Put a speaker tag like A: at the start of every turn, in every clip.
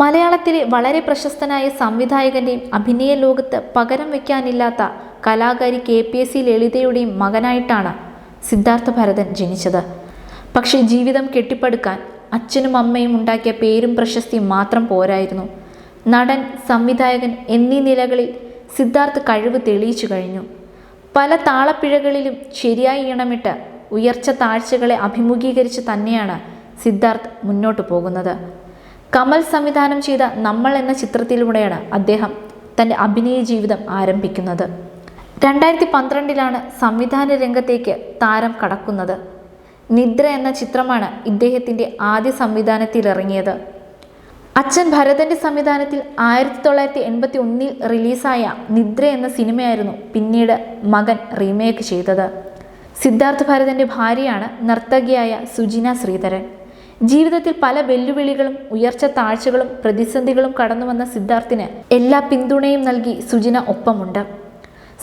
A: മലയാളത്തിലെ വളരെ പ്രശസ്തനായ സംവിധായകന്റെയും അഭിനയ ലോകത്ത് പകരം വയ്ക്കാനില്ലാത്ത കലാകാരി കെ പി എസ് സി ലളിതയുടെയും മകനായിട്ടാണ് സിദ്ധാർത്ഥ ഭരതൻ ജനിച്ചത്. പക്ഷേ ജീവിതം കെട്ടിപ്പടുക്കാൻ അച്ഛനും അമ്മയും ഉണ്ടാക്കിയ പേരും പ്രശസ്തിയും മാത്രം പോരായിരുന്നു. നടൻ സംവിധായകൻ എന്നീ നിലകളിൽ സിദ്ധാർത്ഥ് കഴിവ് തെളിയിച്ചു കഴിഞ്ഞു. പല താളപ്പിഴകളിലും ശരിയായി ഇണമിട്ട് ഉയർച്ച താഴ്ചകളെ അഭിമുഖീകരിച്ച് തന്നെയാണ് സിദ്ധാർത്ഥ് മുന്നോട്ട് പോകുന്നത്. കമൽ സംവിധാനം ചെയ്ത നമ്മൾ എന്ന ചിത്രത്തിലൂടെയാണ് അദ്ദേഹം തന്റെ അഭിനയ ജീവിതം ആരംഭിക്കുന്നത്. രണ്ടായിരത്തി പന്ത്രണ്ടിലാണ് സംവിധാന രംഗത്തേക്ക് താരം കടക്കുന്നത്. നിദ്ര എന്ന ചിത്രമാണ് ഇദ്ദേഹത്തിന്റെ ആദ്യ സംവിധാനത്തിൽ ഇറങ്ങിയത് അച്ഛൻ ഭരതന്റെ സംവിധാനത്തിൽ ആയിരത്തി തൊള്ളായിരത്തി എൺപത്തി ഒന്നിൽ റിലീസായ നിദ്ര എന്ന സിനിമയായിരുന്നു പിന്നീട് മകൻ റീമേക്ക് ചെയ്തത്. സിദ്ധാർത്ഥ് ഭരതന്റെ ഭാര്യയാണ് നർത്തകിയായ സുജിന ശ്രീധരൻ. ജീവിതത്തിൽ പല വെല്ലുവിളികളും ഉയർച്ച താഴ്ചകളും പ്രതിസന്ധികളും കടന്നു വന്ന സിദ്ധാർത്ഥിന് എല്ലാ പിന്തുണയും നൽകി സുജിന ഒപ്പമുണ്ട്.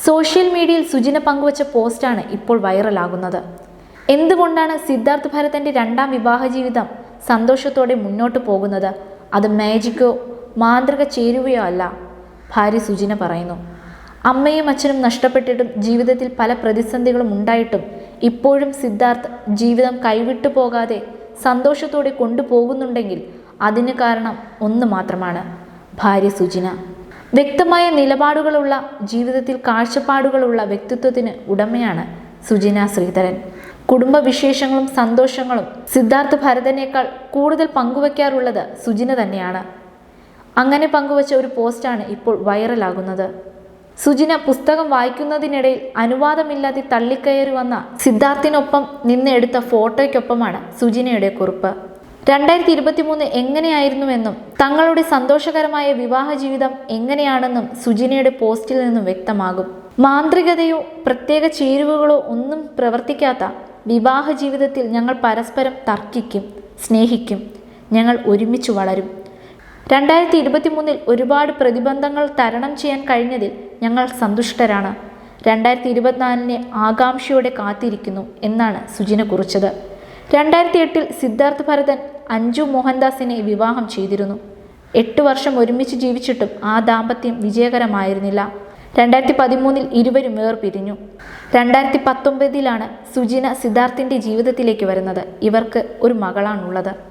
A: സോഷ്യൽ മീഡിയയിൽ സുജിന പങ്കുവച്ച പോസ്റ്റാണ് ഇപ്പോൾ വൈറലാകുന്നത്. എന്തുകൊണ്ടാണ് സിദ്ധാർത്ഥ് ഭരതന്റെ രണ്ടാം വിവാഹ ജീവിതം സന്തോഷത്തോടെ മുന്നോട്ട് പോകുന്നത്? അത് മാജിക്കോ മാന്ത്രിക ചേരുവയോ അല്ല ഭാര്യ സുജിന പറയുന്നു. അമ്മയും അച്ഛനും നഷ്ടപ്പെട്ടിട്ടും ജീവിതത്തിൽ പല പ്രതിസന്ധികളും ഉണ്ടായിട്ടും ഇപ്പോഴും സിദ്ധാർത്ഥ് ജീവിതം കൈവിട്ടു പോകാതെ സന്തോഷത്തോടെ കൊണ്ടുപോകുന്നുണ്ടെങ്കിൽ അതിന് കാരണം ഒന്ന് മാത്രമാണ് ഭാര്യ സുജിന. വ്യക്തമായ നിലപാടുകളുള്ള ജീവിതത്തിൽ കാഴ്ചപ്പാടുകളുള്ള വ്യക്തിത്വത്തിന് ഉടമയാണ് സുജിന ശ്രീധരൻ. കുടുംബവിശേഷങ്ങളും സന്തോഷങ്ങളും സിദ്ധാർത്ഥ ഭരതനേക്കാൾ കൂടുതൽ പങ്കുവയ്ക്കാറുള്ളത് സുജിന തന്നെയാണ്. അങ്ങനെ പങ്കുവച്ച ഒരു പോസ്റ്റാണ് ഇപ്പോൾ വൈറലാകുന്നത്. സുജിന പുസ്തകം വായിക്കുന്നതിനിടയിൽ അനുവാദമില്ലാതെ തള്ളിക്കയറി വന്ന സിദ്ധാർത്ഥിനൊപ്പം നിന്ന് എടുത്ത ഫോട്ടോയ്ക്കൊപ്പമാണ് സുജിനയുടെ കുറിപ്പ്. രണ്ടായിരത്തി ഇരുപത്തി മൂന്ന് എങ്ങനെയായിരുന്നുവെന്നും തങ്ങളുടെ സന്തോഷകരമായ വിവാഹ ജീവിതം എങ്ങനെയാണെന്നും സുജിനയുടെ പോസ്റ്റിൽ നിന്നും വ്യക്തമാകും. മാന്ത്രികതയോ പ്രത്യേക ചേരുവകളോ ഒന്നും പ്രവർത്തിക്കാത്ത വിവാഹ ജീവിതത്തിൽ ഞങ്ങൾ പരസ്പരം തർക്കിക്കും സ്നേഹിക്കും. ഞങ്ങൾ ഒരുമിച്ച് വളരും. രണ്ടായിരത്തി ഇരുപത്തി മൂന്നിൽ ഒരുപാട് പ്രതിബന്ധങ്ങൾ തരണം ചെയ്യാൻ കഴിഞ്ഞതിൽ ഞങ്ങൾ സന്തുഷ്ടരാണ്. രണ്ടായിരത്തി ഇരുപത്തിനാലിനെ ആകാംക്ഷയോടെ കാത്തിരിക്കുന്നു എന്നാണ് സുജിന കുറിച്ചത്. രണ്ടായിരത്തി എട്ടിൽ സിദ്ധാർത്ഥ് ഭരതൻ അഞ്ജു മോഹൻദാസിനെ വിവാഹം ചെയ്തിരുന്നു. എട്ട് വർഷം ഒരുമിച്ച് ജീവിച്ചിട്ടും ആ ദാമ്പത്യം വിജയകരമായിരുന്നില്ല. രണ്ടായിരത്തി പതിമൂന്നിൽ ഇരുവരും വേർപിരിഞ്ഞു. രണ്ടായിരത്തി പത്തൊമ്പതിലാണ് സുജിന സിദ്ധാർത്ഥിന്റെ ജീവിതത്തിലേക്ക് വരുന്നത്. ഇവർക്ക് ഒരു മകളാണുള്ളത്.